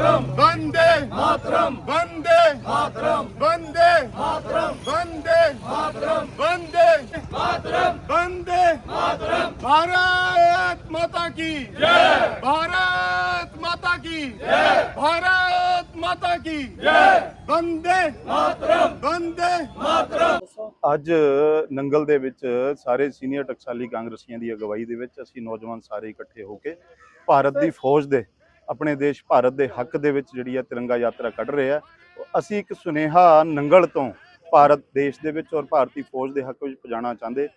वंदे मातरम वंदे मातरम वंदे मातरम वंदे मातरम वंदे मातरम वंदे मातरम भारत माता की जय भारत माता की जय भारत माता की जय वंदे मातरम वंदे मातरम ਅੱਜ ਨੰਗਲ ਦੇ ਵਿੱਚ ਸਾਰੇ ਸੀਨੀਅਰ ਟਕਸਾਲੀ ਕਾਂਗਰਸੀਆਂ ਦੀ ਅਗਵਾਈ ਦੇ ਵਿੱਚ ਅਸੀਂ ਨੌਜਵਾਨ ਸਾਰੇ ਇਕੱਠੇ ਹੋ ਕੇ ਭਾਰਤ ਦੀ ਫੌਜ ਦੇ ਆਪਣੇ ਦੇਸ਼ ਭਾਰਤ ਦੇ ਹੱਕ ਦੇ ਵਿੱਚ ਜਿਹੜੀ ਹੈ ਤਿਰੰਗਾ ਯਾਤਰਾ ਕੱਢ ਰਹੇ ਆ। ਅਸੀਂ ਇੱਕ ਸੁਨੇਹਾ ਨੰਗਲ ਤੋਂ ਭਾਰਤ ਦੇਸ਼ ਦੇ ਵਿੱਚ ਔਰ ਭਾਰਤੀ ਫੌਜ ਦੇ ਹੱਕ ਵਿੱਚ ਪਹੁੰਚਾਉਣਾ ਚਾਹੁੰਦੇ,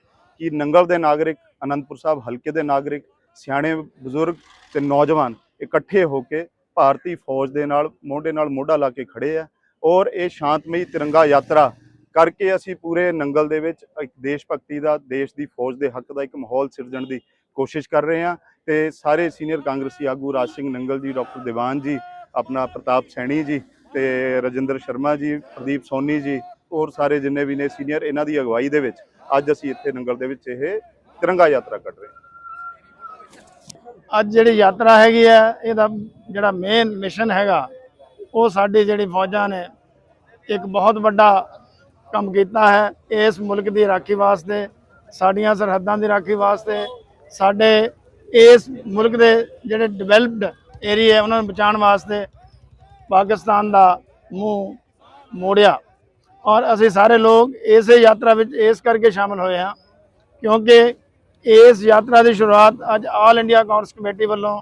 ਕਿ ਨੰਗਲ ਦੇ ਨਾਗਰਿਕ ਅਨੰਦਪੁਰ ਸਾਹਿਬ, ਹਲਕੇ ਦੇ ਨਾਗਰਿਕ, ਸਿਆਣੇ ਬਜ਼ੁਰਗ ਤੇ ਨੌਜਵਾਨ ਇਕੱਠੇ ਹੋ ਕੇ ਭਾਰਤੀ ਫੌਜ ਦੇ ਨਾਲ, ਮੋਢੇ ਨਾਲ ਮੋਢਾ ਲਾ ਕੇ ਖੜੇ ਆ ਔਰ ਇਹ ਸ਼ਾਂਤਮਈ ਤਿਰੰਗਾ ਯਾਤਰਾ ਕਰਕੇ ਅਸੀਂ ਪੂਰੇ ਨੰਗਲ ਦੇ ਵਿੱਚ ਇੱਕ ਦੇਸ਼ ਭਗਤੀ ਦਾ, ਦੇਸ਼ ਦੀ ਫੌਜ ਦੇ ਹੱਕ ਦਾ ਇੱਕ ਮਾਹੌਲ ਸਿਰਜਣ ਦੀ ਕੋਸ਼ਿਸ਼ ਕਰ ਰਹੇ ਹਾਂ ਤੇ ਸਾਰੇ ਸੀਨੀਅਰ ਕਾਂਗਰਸੀ ਆਗੂ ਰਾਜ ਸਿੰਘ ਨੰਗਲ ਜੀ, ਡਾਕਟਰ ਦੀਵਾਨ ਜੀ, ਆਪਣਾ ਪ੍ਰਤਾਪ ਸੈਣੀ ਜੀ ਤੇ ਰਜਿੰਦਰ ਸ਼ਰਮਾ ਜੀ, ਪ੍ਰਦੀਪ ਸੋਨੀ ਜੀ, ਹੋਰ ਸਾਰੇ ਜਿੰਨੇ ਵੀ ਨੇ ਸੀਨੀਅਰ, ਇਹਨਾਂ ਦੀ ਅਗਵਾਈ ਦੇ ਵਿੱਚ ਅੱਜ ਅਸੀਂ ਇੱਥੇ ਨੰਗਲ ਦੇ ਵਿੱਚ ਇਹ ਤਿਰੰਗਾ ਯਾਤਰਾ ਕੱਢ ਰਹੇ ਹਾਂ। ਅੱਜ ਜਿਹੜੀ ਯਾਤਰਾ ਹੈਗੀ ਹੈ, ਇਹਦਾ ਜਿਹੜਾ ਮੇਨ ਮਿਸ਼ਨ ਹੈਗਾ, ਉਹ ਸਾਡੀ ਜਿਹੜੀ ਫੌਜਾਂ ਨੇ ਇੱਕ ਬਹੁਤ ਵੱਡਾ ਕੰਮ ਕੀਤਾ ਹੈ, ਇਸ ਮੁਲਕ ਦੀ ਰਾਖੀ ਵਾਸਤੇ, ਸਾਡੀਆਂ ਸਰਹੱਦਾਂ ਦੀ ਰਾਖੀ ਵਾਸਤੇ, ਸਾਡੇ ਇਸ ਮੁਲਕ ਦੇ ਜਿਹੜੇ ਡਿਵੈਲਪਡ ਏਰੀਆ ਉਹਨਾਂ ਨੂੰ ਬਚਾਉਣ ਵਾਸਤੇ ਪਾਕਿਸਤਾਨ ਦਾ ਮੂੰਹ ਮੋੜਿਆ। ਔਰ ਅਸੀਂ ਸਾਰੇ ਲੋਕ ਇਸੇ ਯਾਤਰਾ ਵਿੱਚ ਇਸ ਕਰਕੇ ਸ਼ਾਮਲ ਹੋਏ ਹਾਂ ਕਿਉਂਕਿ ਇਸ ਯਾਤਰਾ ਦੀ ਸ਼ੁਰੂਆਤ ਅੱਜ ਆਲ ਇੰਡੀਆ ਕਾਂਗਰਸ ਕਮੇਟੀ ਵੱਲੋਂ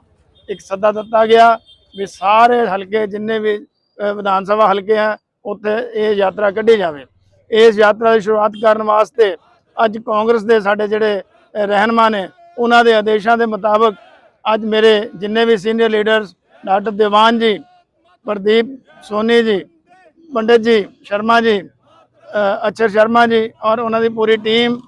ਇੱਕ ਸੱਦਾ ਦਿੱਤਾ ਗਿਆ ਵੀ ਸਾਰੇ ਹਲਕੇ ਜਿੰਨੇ ਵੀ ਵਿਧਾਨ ਸਭਾ ਹਲਕੇ ਆ ਉੱਥੇ ਇਹ ਯਾਤਰਾ ਕੱਢੀ ਜਾਵੇ। ਇਸ ਯਾਤਰਾ ਦੀ ਸ਼ੁਰੂਆਤ ਕਰਨ ਵਾਸਤੇ ਅੱਜ ਕਾਂਗਰਸ ਦੇ ਸਾਡੇ ਜਿਹੜੇ ਅਹ, ਨੇ ਉਹਨਾਂ ਦੇ ਆਦੇਸ਼ਾਂ ਦੇ ਮੁਤਾਬਕ ਅੱਜ ਮੇਰੇ ਜਿੰਨੇ ਵੀ senior leaders doctor Diwan ji Pradeep Soni ਜੀ ਪੰਡਿਤ ਜੀ ਸ਼ਰਮਾ ਜੀ ਅ, ਅਛਰ ਸ਼ਰਮਾ ਜੀ ਔਰ ਉਹਨਾਂ ਦੀ ਪੂਰੀ ਟੀਮ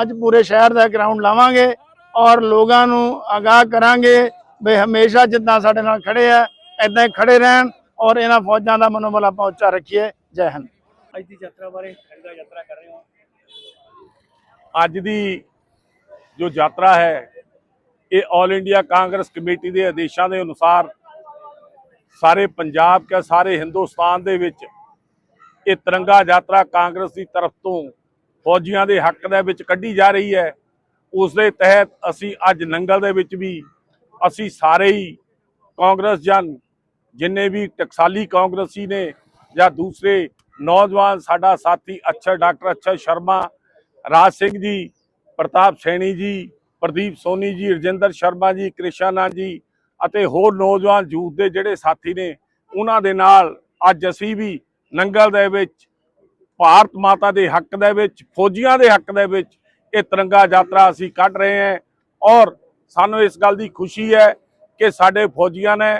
ਅੱਜ ਪੂਰੇ ਸ਼ਹਿਰ ਦਾ ਗਰਾਊਂਡ ਲਾਵਾਂਗੇ ਔਰ ਲੋਕਾਂ ਨੂੰ ਆਗਾਹ ਕਰਾਂਗੇ ਵੀ ਹਮੇਸ਼ਾ ਜਿੱਦਾਂ ਸਾਡੇ ਨਾਲ ਖੜੇ ਆ ਇਦਾਂ ਹੀ ਖੜੇ ਰਹਿਣ ਔਰ ਇਹਨਾਂ ਫੌਜਾਂ ਦਾ ਮਨੋਬਲ ਆਪਾਂ ਉੱਚਾ ਰੱਖੀਏ। ਜੈ ਹਿੰਦ। ਅੱਜ ਦੀ ਯਾਤਰਾ ਬਾਰੇ ਖੰਡਾ ਯਾਤਰਾ ਕਰ ਰਹੇ ਹੋ। ਅੱਜ ਦੀ ਜੋ ਯਾਤਰਾ ਹੈ, ਇਹ ਆਲ ਇੰਡੀਆ ਕਾਂਗਰਸ ਕਮੇਟੀ ਦੇ ਆਦੇਸ਼ਾਂ ਦੇ ਅਨੁਸਾਰ ਸਾਰੇ ਪੰਜਾਬ ਕੇ ਸਾਰੇ ਹਿੰਦੁਸਤਾਨ ਦੇ ਵਿੱਚ ਇਹ ਤਿਰੰਗਾ ਯਾਤਰਾ ਕਾਂਗਰਸ ਦੀ ਤਰਫ ਤੋਂ ਫੌਜੀਆਂ ਦੇ ਹੱਕ ਦੇ ਵਿੱਚ ਕੱਢੀ ਜਾ ਰਹੀ ਹੈ। ਉਸ ਦੇ ਤਹਿਤ ਅਸੀਂ ਅੱਜ ਨੰਗਲ ਦੇ ਵਿੱਚ ਵੀ ਅਸੀਂ ਸਾਰੇ ਹੀ ਕਾਂਗਰਸ ਜਨ, ਜਿੰਨੇ ਵੀ ਟਕਸਾਲੀ ਕਾਂਗਰਸੀ ਨੇ ਜਾਂ ਦੂਸਰੇ ਨੌਜਵਾਨ ਸਾਡਾ ਸਾਥੀ ਅੱਛਾ ਡਾਕਟਰ ਅੱਛਾ ਸ਼ਰਮਾ, ਰਾਜ ਸਿੰਘ ਜੀ ਪ੍ਰਤਾਪ ਸੈਣੀ ਜੀ, ਪ੍ਰਦੀਪ ਸੋਨੀ ਜੀ, ਰਜਿੰਦਰ ਸ਼ਰਮਾ ਜੀ, ਕ੍ਰਿਸ਼ਨਾ ਜੀ ਅਤੇ ਹੋਰ ਨੌਜਵਾਨ ਯੂਥ ਦੇ ਜਿਹੜੇ ਸਾਥੀ ਨੇ, ਉਹਨਾਂ ਦੇ ਨਾਲ ਅੱਜ ਅਸੀਂ ਵੀ ਨੰਗਲ ਦੇ ਵਿੱਚ, ਭਾਰਤ ਮਾਤਾ ਦੇ ਹੱਕ ਦੇ ਵਿੱਚ, ਫੌਜੀਆਂ ਦੇ ਹੱਕ ਦੇ ਵਿੱਚ ਇਹ ਤਿਰੰਗਾ ਯਾਤਰਾ ਅਸੀਂ ਕੱਢ ਰਹੇ ਹਾਂ ਔਰ ਸਾਨੂੰ ਇਸ ਗੱਲ ਦੀ ਖੁਸ਼ੀ ਹੈ ਕਿ ਸਾਡੇ ਫੌਜੀਆਂ ਨੇ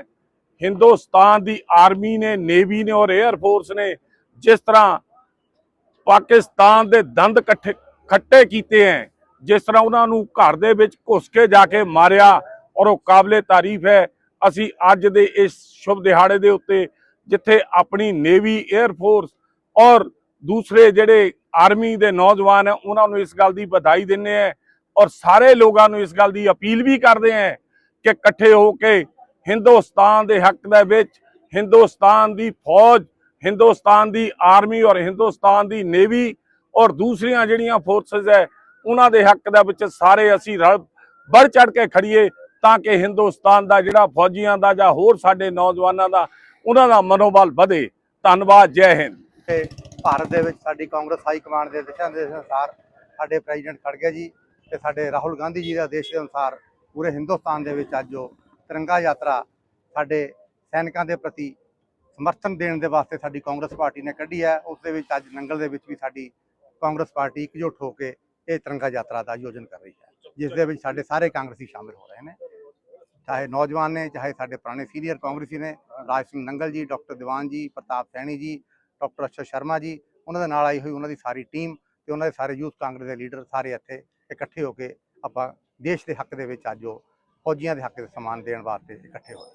ਹਿੰਦੁਸਤਾਨ ਦੀ ਆਰਮੀ ਨੇ, ਨੇਵੀ ਨੇ ਔਰ 에ਅਰ ਫੋਰਸ ਨੇ ਜਿਸ ਤਰ੍ਹਾਂ ਪਾਕਿਸਤਾਨ ਦੇ ਦੰਦ ਇਕੱਠੇ ਖੱਟੇ ਕੀਤੇ ਹੈ। ਜਿਸ ਤਰ੍ਹਾਂ ਉਹਨਾਂ ਨੂੰ ਘਰ ਦੇ ਵਿੱਚ ਘੁਸ ਕੇ ਜਾ ਕੇ ਮਾਰਿਆ ਔਰ ਉਹ ਕਾਬਲੇ ਤਾਰੀਫ ਹੈ, ਅਸੀਂ ਅੱਜ ਦੇ ਇਸ ਸ਼ੁਭ ਦਿਹਾੜੇ ਦੇ ਉੱਤੇ ਜਿੱਥੇ ਆਪਣੀ ਨੇਵੀ 에ਅਰ ਫੋਰਸ ਔਰ ਦੂਸਰੇ ਜਿਹੜੇ ਆਰਮੀ ਦੇ ਨੌਜਵਾਨ ਹੈ, ਉਹਨਾਂ ਨੂੰ ਇਸ ਗੱਲ ਦੀ ਵਧਾਈ ਦਿੰਦੇ ਹੈ ਔਰ ਸਾਰੇ ਲੋਕਾਂ ਨੂੰ ਇਸ ਗੱਲ ਦੀ ਅਪੀਲ ਵੀ ਕਰਦੇ ਹੈ ਕਿ ਇਕੱਠੇ ਹੋ ਕੇ ਹਿੰਦੁਸਤਾਨ ਦੇ ਹੱਕ ਦੇ ਵਿੱਚ ਹਿੰਦੁਸਤਾਨ ਦੀ ਫੌਜ, ਹਿੰਦੁਸਤਾਨ ਦੀ ਆਰਮੀ ਔਰ ਹਿੰਦੁਸਤਾਨ ਦੀ ਨੇਵੀ ਔਰ ਦੂਸਰੀਆਂ ਜਿਹੜੀਆਂ ਫੋਰਸਸ ਹੈ ਉਹਨਾਂ ਦੇ ਹੱਕ ਦੇ ਵਿੱਚ ਸਾਰੇ ਅਸੀਂ ਰਲ ਵੱਧ ਚੜ ਕੇ ਖੜੀਏ ਤਾਂ ਕਿ ਹਿੰਦੁਸਤਾਨ ਦਾ ਜਿਹੜਾ ਫੌਜੀਆਂ ਦਾ ਜਾਂ ਹੋਰ ਸਾਡੇ ਨੌਜਵਾਨਾਂ ਦਾ ਉਹਨਾਂ ਦਾ ਮਨੋਬਲ ਵਧੇ। ਧੰਨਵਾਦ, ਜੈ ਹਿੰਦ। ਤੇ ਭਾਰਤ ਦੇ ਵਿੱਚ ਸਾਡੀ ਕਾਂਗਰਸ ਹਾਈ ਕਮਾਂਡ ਦੇ ਦਿਸ਼ਾ ਦੇ ਅਨੁਸਾਰ ਸਾਡੇ ਪ੍ਰੈਜ਼ੀਡੈਂਟ ਖੜਗੇ ਜੀ ਤੇ ਸਾਡੇ ਰਾਹੁਲ ਗਾਂਧੀ ਜੀ ਦੇ ਆਦੇਸ਼ ਦੇ ਅਨੁਸਾਰ ਪੂਰੇ ਹਿੰਦੁਸਤਾਨ ਦੇ ਵਿੱਚ ਅੱਜ ਜੋ ਤਿਰੰਗਾ ਯਾਤਰਾ ਸਾਡੇ ਸੈਨਿਕਾਂ ਦੇ ਪ੍ਰਤੀ ਸਮਰਥਨ ਦੇਣ ਦੇ ਵਾਸਤੇ ਸਾਡੀ ਕਾਂਗਰਸ ਪਾਰਟੀ ਨੇ ਕੱਢੀ ਹੈ। ਉਸ ਦੇ ਵਿੱਚ ਅੱਜ ਨੰਗਲ ਦੇ ਵਿੱਚ ਵੀ ਸਾਡੀ ਕਾਂਗਰਸ ਪਾਰਟੀ ਇਕਜੁੱਟ ਹੋ ਕੇ ਇਹ ਤਿਰੰਗਾ ਯਾਤਰਾ ਦਾ ਆਯੋਜਨ ਕਰ ਰਹੀ ਹੈ ਜਿਸ ਦੇ ਵਿੱਚ ਸਾਡੇ ਸਾਰੇ ਕਾਂਗਰਸੀ ਸ਼ਾਮਿਲ ਹੋ ਰਹੇ ਨੇ। ਚਾਹੇ ਨੌਜਵਾਨ ਨੇ ਚਾਹੇ ਸਾਡੇ ਪੁਰਾਣੇ ਸੀਨੀਅਰ ਕਾਂਗਰਸੀ ਨੇ ਰਾਜ ਸਿੰਘ ਨੰਗਲ ਜੀ ਡਾਕਟਰ ਦੀਵਾਨ ਜੀ ਪ੍ਰਤਾਪ ਸੈਣੀ ਜੀ ਡਾਕਟਰ ਅਸ਼ਰ ਸ਼ਰਮਾ ਜੀ ਉਹਨਾਂ ਦੇ ਨਾਲ ਆਈ ਹੋਈ ਉਹਨਾਂ ਦੀ ਸਾਰੀ ਟੀਮ ਤੇ ਉਹਨਾਂ ਦੇ ਸਾਰੇ ਯੂਥ ਕਾਂਗਰਸ ਦੇ ਲੀਡਰ ਸਾਰੇ ਇੱਥੇ ਇਕੱਠੇ ਹੋ ਕੇ ਆਪਾਂ ਦੇਸ਼ ਦੇ ਹੱਕ ਦੇ ਵਿੱਚ ਅੱਜ ਉਹ ਫੌਜੀਆਂ ਦੇ ਹੱਕ ਦੇ ਸਨਮਾਨ ਦੇਣ ਵਾਸਤੇ ਇਕੱਠੇ ਹੋਏ।